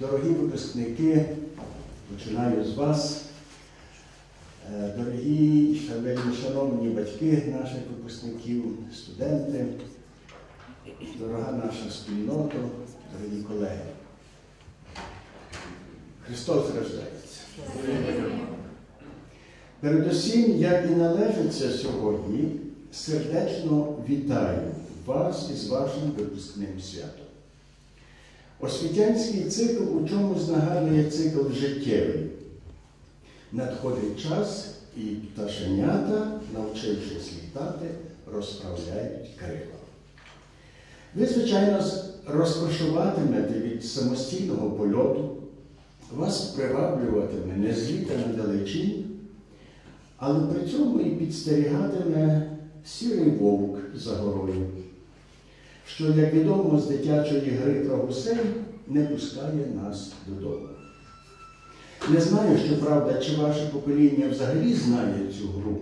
Дорогі випускники, починаю з вас. Е, Дорогі вельми шановні батьки наших випускників, студенти, дорога наша спільнота, дорогі колеги. Христос рождається. Передусім, як і належиться сьогодні, сердечно вітаю вас із вашим випускним святом. Освітянський цикл у чомусь нагадує цикл життєвий. Надходить час, і пташенята, навчившись літати, розправляють крила. Ви, звичайно, розкошуватимете від самостійного польоту, вас приваблюватиме незліта надалечінь, але при цьому і підстерігатиме сірий вовк за горою, що, як відомо, з дитячої гри про гусей не пускає нас додому. Не знаю, що правда, чи ваше покоління взагалі знає цю гру,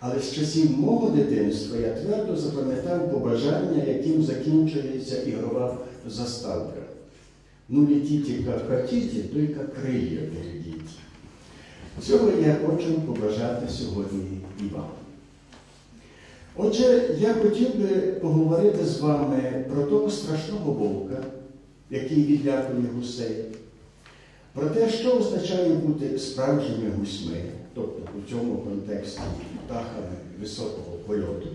але з часів мого дитинства я твердо запам'ятав побажання, яким закінчується ігрова заставка. Ну, літіть, як хотіть, тільки крилля берегіть. Цього я хочу побажати сьогодні і вам. Отже, я хотів би поговорити з вами про того страшного вовка, який відлякує гусей, про те, що означає бути справжніми гусьми, тобто у цьому контексті птахами високого польоту,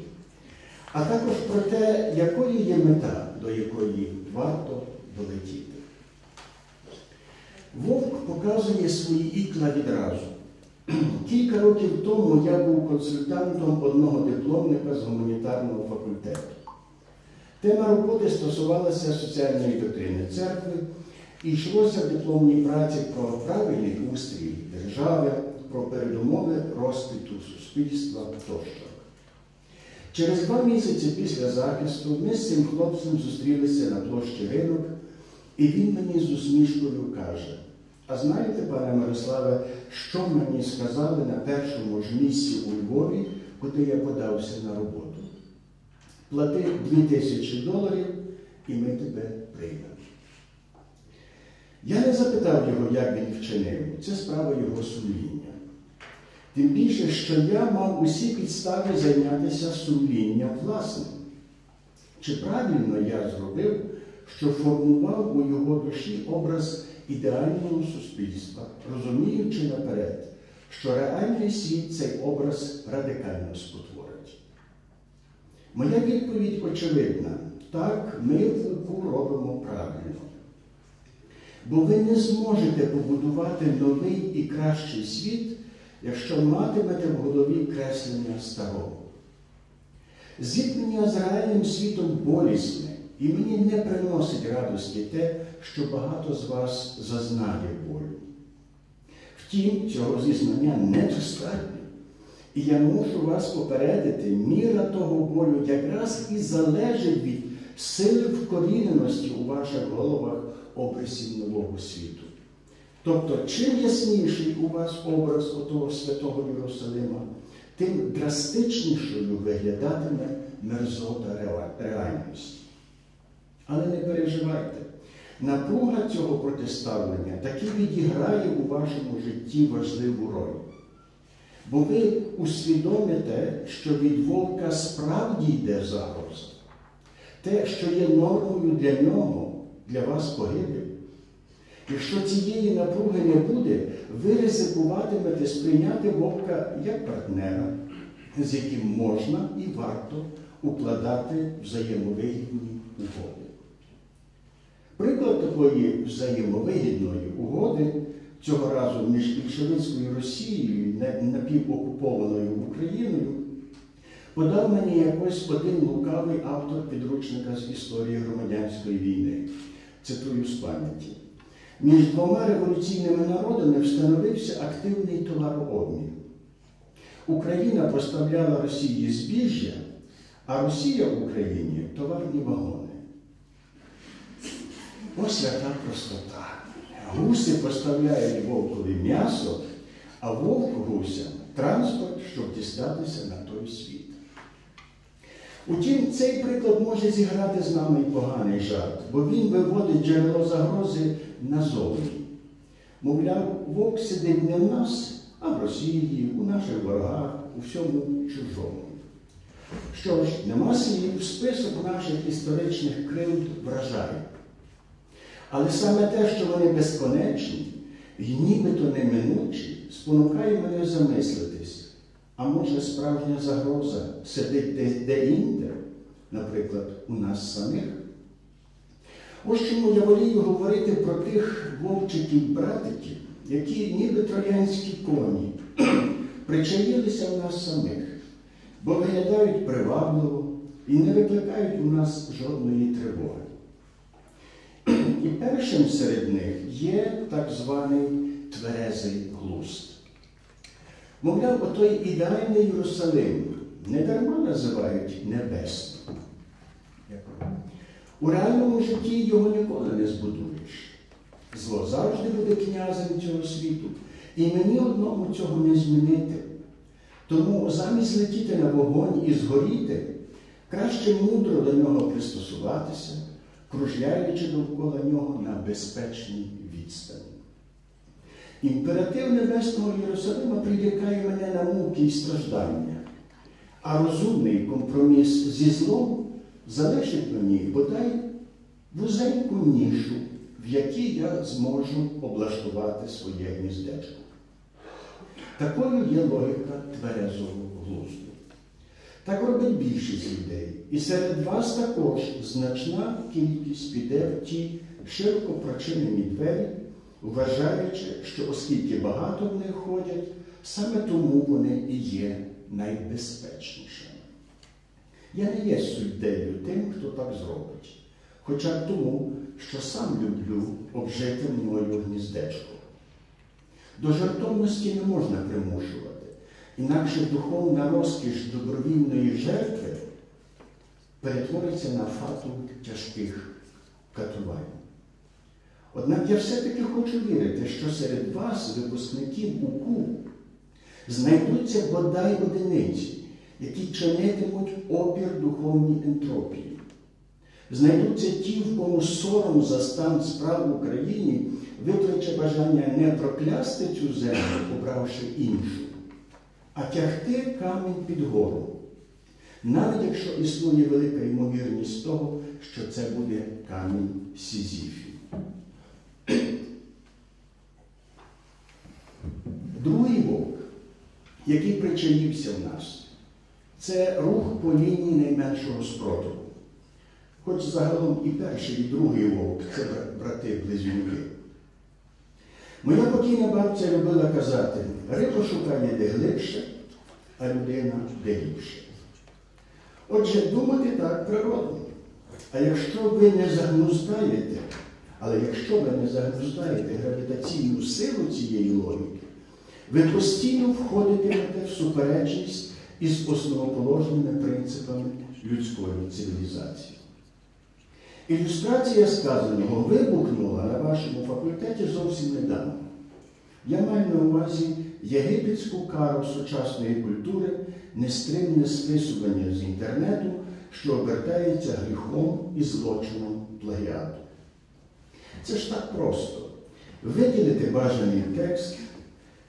а також про те, якою є мета, до якої варто долетіти. Вовк показує свої ікла відразу. Кілька років тому я був консультантом одного дипломника з гуманітарного факультету. Тема роботи стосувалася соціальної доктрини церкви і йшлося в дипломній праці про правильний устрій держави, про передумови розквіту суспільства тощо. Через два місяці після захисту ми з цим хлопцем зустрілися на площі ринок, і він мені з усмішкою каже. А знаєте, пане Мирославе, що мені сказали на першому ж місці у Львові, куди я подався на роботу? Плати 2 тисячі доларів, і ми тебе приймемо. Я не запитав його, як він вчинив. Це справа його сумління. Тим більше, що я мав усі підстави зайнятися сумлінням власним. Чи правильно я зробив, що формував у його душі образ ідеального суспільства, розуміючи наперед, що реальний світ цей образ радикально спотворить. Моя відповідь очевидна. Так, ми в робимо правильно. Бо ви не зможете побудувати новий і кращий світ, якщо матимете в голові креслення старого. Зіткнення з реальним світом болісне, і мені не приносить радості те, що багато з вас зазнає болю. Втім, цього зізнання недостатньо. І я мушу вас попередити, міра того болю якраз і залежить від сили вкоріненості у ваших головах образів нового світу. Тобто, чим ясніший у вас образ отого святого Єрусалима, тим драстичнішою виглядатиме мерзота реальності. Але не переживайте. Напруга цього протиставлення таки відіграє у вашому житті важливу роль. Бо ви усвідомите, що від вовка справді йде загроза. Те, що є нормою для нього, для вас погибель. Якщо цієї напруги не буде, ви ризикуватимете сприйняти вовка як партнера, з яким можна і варто укладати взаємовигідні угоди. Приклад такої взаємовигідної угоди цього разу між більшовицькою Росією і напівокупованою Україною подав мені якось один лукавий автор підручника з історії громадянської війни. Цитую з пам'яті. Між двома революційними народами встановився активний товарообмін. Україна поставляла Росії збіжжя, а Росія в Україні товарні вагони. Ось яка простота. Гуси поставляють вовкові м'ясо, а вовк гусям транспорт, щоб дістатися на той світ. Утім, цей приклад може зіграти з нами і поганий жарт, бо він виводить джерело загрози назовні. Мовляв, вовк сидить не в нас, а в Росії, у наших ворогах, у всьому чужому. Що ж, нема слів, список наших історичних кривд вражає. Але саме те, що вони безконечні і нібито неминучі, спонукає мене замислитись, а може справжня загроза сидить де-інде, наприклад, у нас самих? Ось чому я волію говорити про тих вовчиків-братиків, які ніби троянські коні причаїлися в нас самих, бо виглядають привабливо і не викликають у нас жодної тривоги. І першим серед них є так званий тверезий глузд. Мовляв, отой ідеальний Єрусалим недарма називають небесним. У реальному житті його ніколи не збудуєш. Зло завжди буде князем цього світу. І мені одному цього не змінити. Тому замість летіти на вогонь і згоріти, краще мудро до нього пристосуватися, кружляючи довкола нього на безпечній відстані. Імператив Небесного Єрусалима прирікає мене на муки і страждання, а розумний компроміс зі злом залишить мені бодай вузеньку нішу, в якій я зможу облаштувати своє гніздечко. Такою є логіка тверезого глузду. Так робить більшість людей. І серед вас також значна кількість піде в ті широко прочинені двері, вважаючи, що оскільки багато в них ходять, саме тому вони і є найбезпечнішими. Я не є суддею тим, хто так зробить, хоча б тому, що сам люблю обжити мною гніздечко. До жертовності не можна примушувати, інакше духовна розкіш добровільної жертви перетвориться на фату тяжких катувань. Однак я все-таки хочу вірити, що серед вас, випускників УКУ, знайдуться бодай одиниці, які чинитимуть опір духовній ентропії. Знайдуться ті, в кому сором за стан справ в Україні викличе бажання не проклясти цю землю, обравши іншу, а тягти камінь під гору. Навіть якщо існує велика ймовірність того, що це буде камінь Сізіфі. Другий вовк, який причаївся в нас, це рух по лінії найменшого спротиву. Хоч загалом і перший, і другий вовк це брати-близнюки. Моя покійна бабця любила казати, риба шукає де глибше, а людина де ліпше. Отже, думати так природно. А якщо ви не загнуздаєте, але якщо ви не загнуздаєте гравітаційну силу цієї логіки, ви постійно входитимете в суперечність із основоположними принципами людської цивілізації. Ілюстрація сказаного вибухнула на вашому факультеті зовсім недавно. Я маю на увазі єгипетську кару сучасної культури, нестримне списування з інтернету, що обертається гріхом і злочином плагіату. Це ж так просто. Виділити бажаний текст,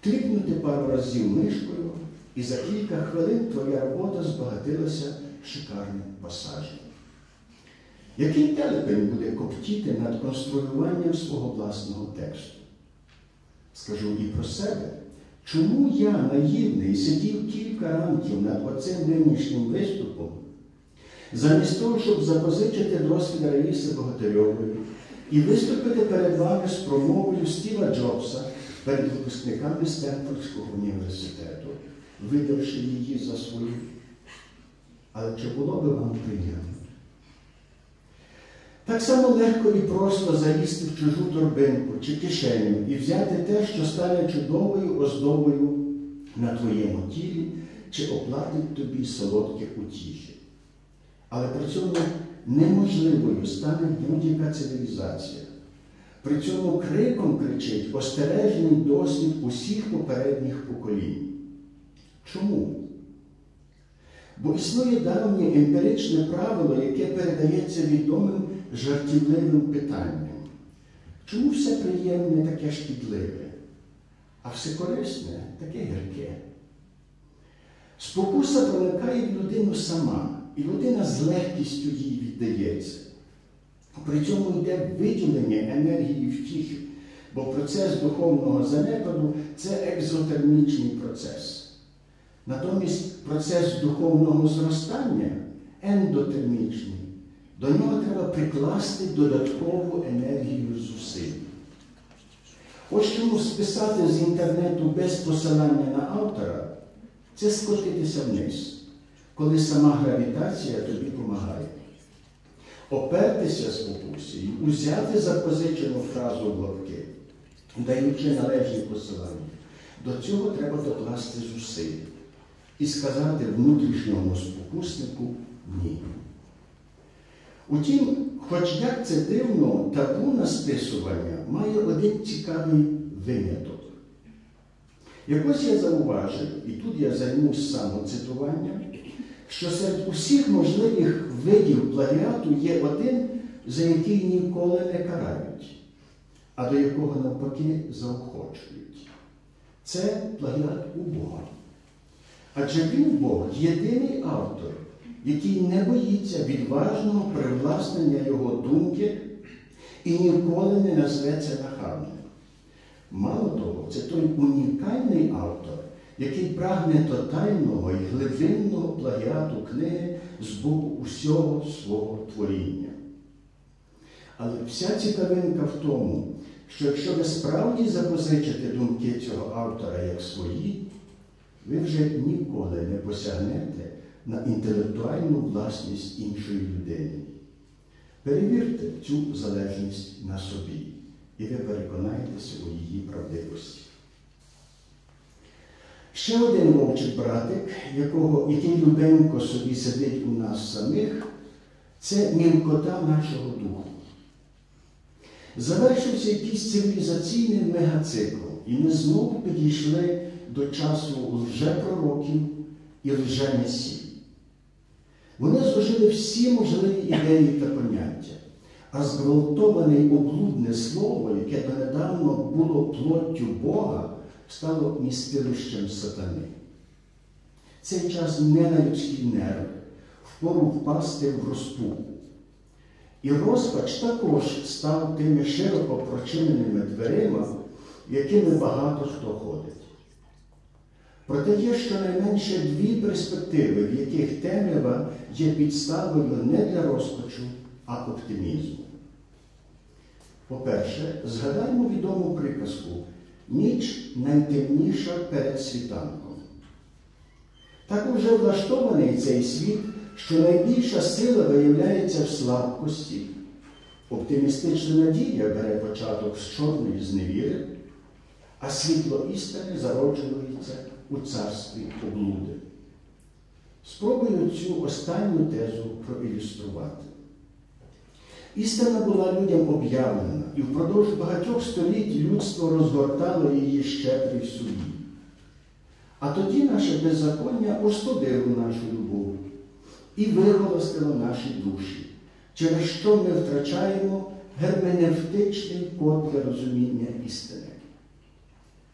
клікнути пару разів мишкою, і за кілька хвилин твоя робота збагатилася шикарним пасажем. Який телепень буде коптіти над конструюванням свого власного тексту? Скажу і про себе. Чому я, наївний, сидів кілька ранків над оцим нинішнім виступом, замість того, щоб запозичити досвід Раїси Богатирьової і виступити перед вами з промовою Стіва Джобса перед випускниками Стенфордського університету, видавши її за свою? Але чи було би вам приємно? Так само легко і просто залізти в чужу торбинку чи кишеню і взяти те, що стане чудовою оздобою на твоєму тілі, чи оплатить тобі солодкі утіхи. Але при цьому неможливою стане будь-яка цивілізація. При цьому криком кричить остережний досвід усіх попередніх поколінь. Чому? Бо існує давнє емпіричне правило, яке передається відомим жартівливим питанням. Чому все приємне таке шкідливе, а все корисне таке гірке? Спокуса проникає в людину сама, і людина з легкістю їй віддається. При цьому йде виділення енергії втіхи, бо процес духовного занепаду це екзотермічний процес. Натомість процес духовного зростання ендотермічний. До нього треба прикласти додаткову енергію зусиль. Ось чому списати з інтернету без посилання на автора це скотитися вниз, коли сама гравітація тобі допомагає. Опертися з спокусі і узяти запозичену фразу в лапки, даючи належні посилання. До цього треба докласти зусиль і сказати внутрішньому спокуснику ні. Утім, хоч як це дивно, табу на списування має один цікавий виняток. Якось я зауважив, і тут я займусь самоцитуванням, що серед усіх можливих видів плагіату є один, за який ніколи не карають, а до якого навпаки заохочують. Це плагіат у Бога. Адже він Бог єдиний автор, який не боїться відважного привласнення його думки і ніколи не назветься нахабним. Мало того, це той унікальний автор, який прагне тотального і глибинного плагіату книги з боку усього свого творіння. Але вся цікавинка в тому, що якщо ви справді запозичите думки цього автора як свої, ви вже ніколи не посягнете на інтелектуальну власність іншої людини. Перевірте цю залежність на собі, і ви переконаєтеся у її правдивості. Ще один вовчий братик, якого, який любенько собі сидить у нас самих, це мілкота нашого духу. Завершився якийсь цивілізаційний мегацикл, і ми знову підійшли до часу лжепророків і лжемесій. Вони зложили всі можливі ідеї та поняття, а зґвалтоване й облудне слово, яке донедавно було плоттю Бога, стало містилищем сатани. Цей час не на людський нерв, впору впасти в розпуку. І розпач також став тими широко прочиненими дверима, якими багато хто ходить. Проте є щонайменше дві перспективи, в яких темрява є підставою не для розпачу, а оптимізму. По-перше, згадаймо відому приказку ніч найтемніша перед світанком. Так уже влаштований цей світ, що найбільша сила виявляється в слабкості. Оптимістична надія бере початок з чорної зневіри, а світло істини зароджується у царстві облуди. Спробую цю останню тезу проілюструвати. Істина була людям об'явлена, і впродовж багатьох століть людство розгортало її ще при собі. А тоді наше беззаконня остудило нашу любов і виголостило наші душі, через що ми втрачаємо герменевтичний код для розуміння істини.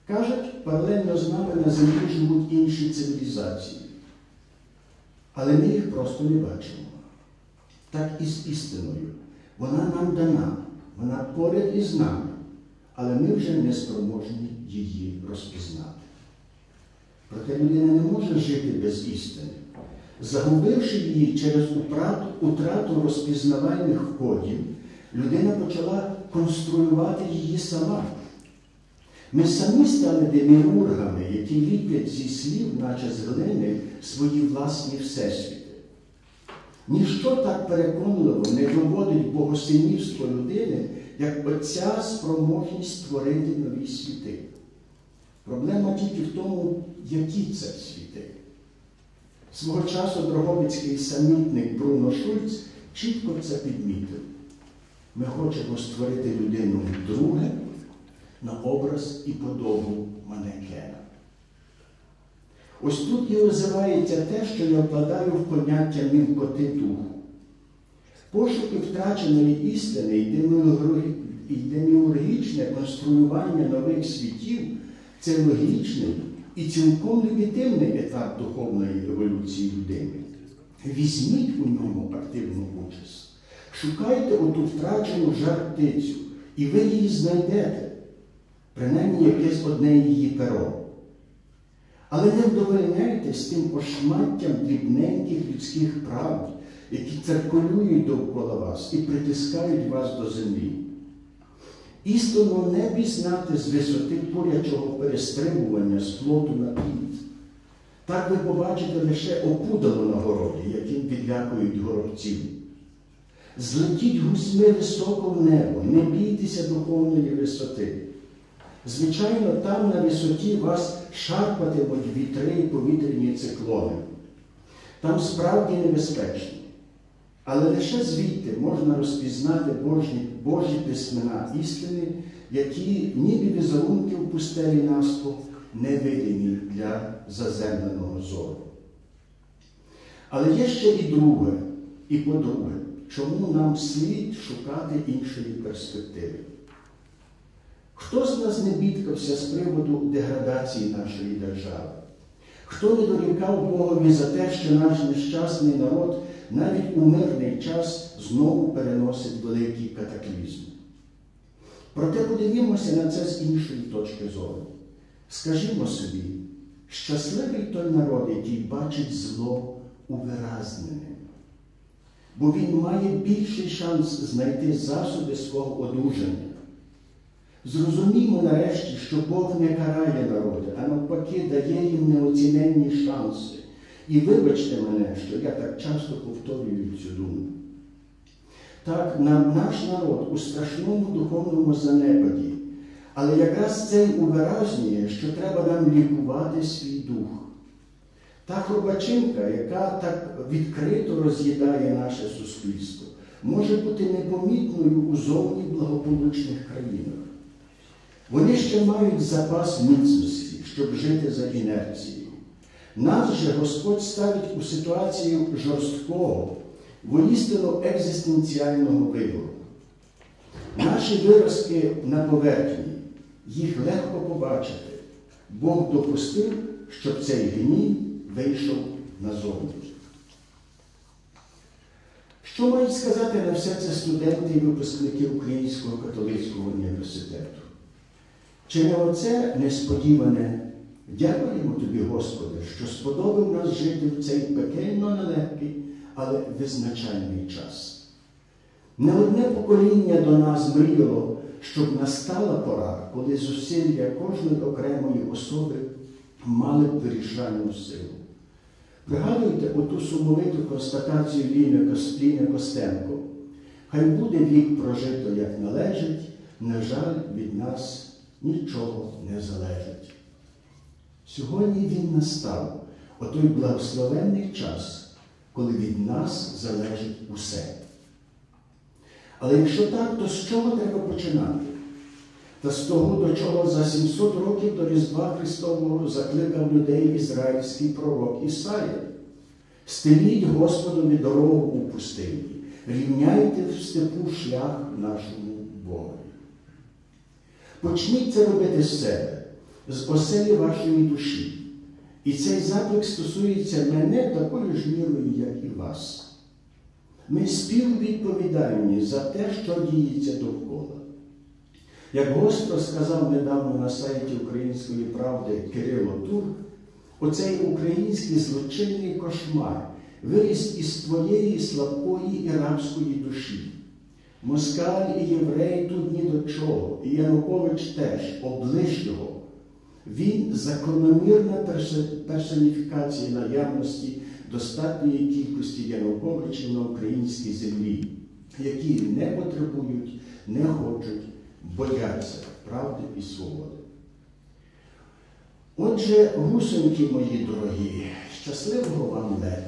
Кажуть, паралельно з нами на землі живуть інші цивілізації, але ми їх просто не бачимо. Так і з істиною. Вона нам дана, вона поряд із нами, але ми вже не спроможні її розпізнати. Проте людина не може жити без істини. Загубивши її через утрату розпізнавальних кодів, людина почала конструювати її сама. Ми самі стали деміургами, які ліплять зі слів, наче з глини, свої власні всесвіти. Ніщо так переконливо не доводить богосинівство людини, як оця спроможність створити нові світи. Проблема тільки в тому, які це світи. Свого часу Дрогобицький самітник Бруно Шульц чітко це підмітив. Ми хочемо створити людину вдруге на образ і подобу манекена. Ось тут і озивається те, що я вкладаю в поняття мілкоти духу. Пошуки втраченої істини і деміургічне конструювання нових світів це логічний і цілком легітимний етап духовної еволюції людини. Візьміть у ньому активну участь. Шукайте оту втрачену жартицю, і ви її знайдете, принаймні якесь одне її перо. Але не вдовольняйтесь тим ошматтям дрібненьких людських правд, які циркулюють довкола вас і притискають вас до землі. Істинно не пізнати з висоти порячого перестрибування з плоту на плід. Так ви побачите лише опудало на городі, яким відлякують горобців. Злетіть гусьми високо в небо, не бійтеся духовної висоти. Звичайно, там на висоті вас шарпатимуть вітри і повітряні циклони. Там справді небезпечно. Але лише звідти можна розпізнати Божі, Божі письмена істини, які ніби візерунки в пустелі Наско невидимі для заземленого зору. Але є ще і друге, і по-друге, чому нам слід шукати іншої перспективи. Хто з нас не бідкався з приводу деградації нашої держави? Хто не дорікав Богові за те, що наш нещасний народ навіть у мирний час знову переносить великі катаклізми? Проте подивімося на це з іншої точки зору. Скажімо собі, щасливий той народ, який бачить зло увиразненим, бо він має більший шанс знайти засоби свого одужання. Зрозумімо нарешті, що Бог не карає народи, а навпаки дає їм неоціненні шанси. І вибачте мене, що я так часто повторюю цю думку. Так, наш народ у страшному духовному занепаді, але якраз це увиразнює, що треба нам лікувати свій дух. Та хробачинка, яка так відкрито роз'їдає наше суспільство, може бути непомітною у зовні благополучних країнах. Вони ще мають запас міцності, щоб жити за інерцією. Нас же Господь ставить у ситуацію жорсткого, воістину екзистенціального вибору. Наші виразки на поверхні, їх легко побачити. Бог допустив, щоб цей гній вийшов назовні. Що мають сказати на все це студенти і випускники Українського католицького університету? Чи не оце несподіване? Дякуємо тобі, Господи, що сподобав нас жити в цей пекельно нелегкий, але визначальний час. Не одне покоління до нас мріяло, щоб настала пора, коли зусилля кожної окремої особи мали б вирішальну силу. Пригадуйте оту сумовиту констатацію Ліни Костенко. Хай буде вік прожито, як належить, на жаль, від нас нічого не залежить. Сьогодні він настав отой благословенний час, коли від нас залежить усе. Але якщо так, то з чого треба починати? Та з того, до чого за 700 років до Різдва Христового закликав людей ізраїльський пророк Ісая. Стеліть Господові дорогу у пустині, рівняйте в степу шлях нашому Богу. Почніть це робити з себе, з оселі вашої душі. І цей заклик стосується мене такою ж мірою, як і вас. Ми співвідповідальні за те, що діється довкола. Як гостро сказав недавно на сайті Української правди Кирило Тур, оцей український злочинний кошмар виріс із твоєї слабкої і рабської душі. Москаль і єврей тут ні до чого, і Янукович теж оближ його. Він закономірна персоніфікація наявності достатньої кількості Януковичів на українській землі, які не потребують, не хочуть, бояться правди і свободи. Отже, гусеньки мої дорогі, щасливого вам лету!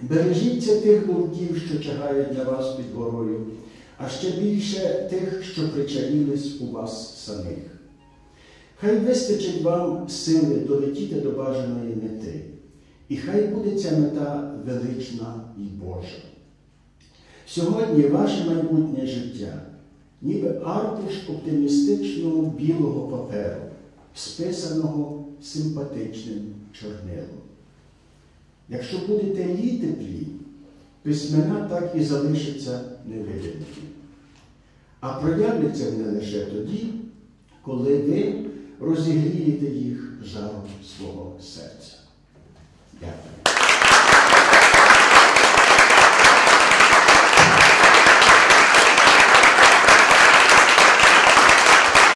Бережіться тих вовків, що чагають для вас під горою, а ще більше тих, що причаїлись у вас самих. Хай вистачить вам сили долетіти до бажаної мети. І хай буде ця мета велична і Божа. Сьогодні ваше майбутнє життя, ніби аркуш оптимістичного білого паперу, списаного симпатичним чорнилом. Якщо будете лі теплі, письмена так і залишаться невидимими. А проявляться вони лише тоді, коли ви розігрієте їх жаром свого серця.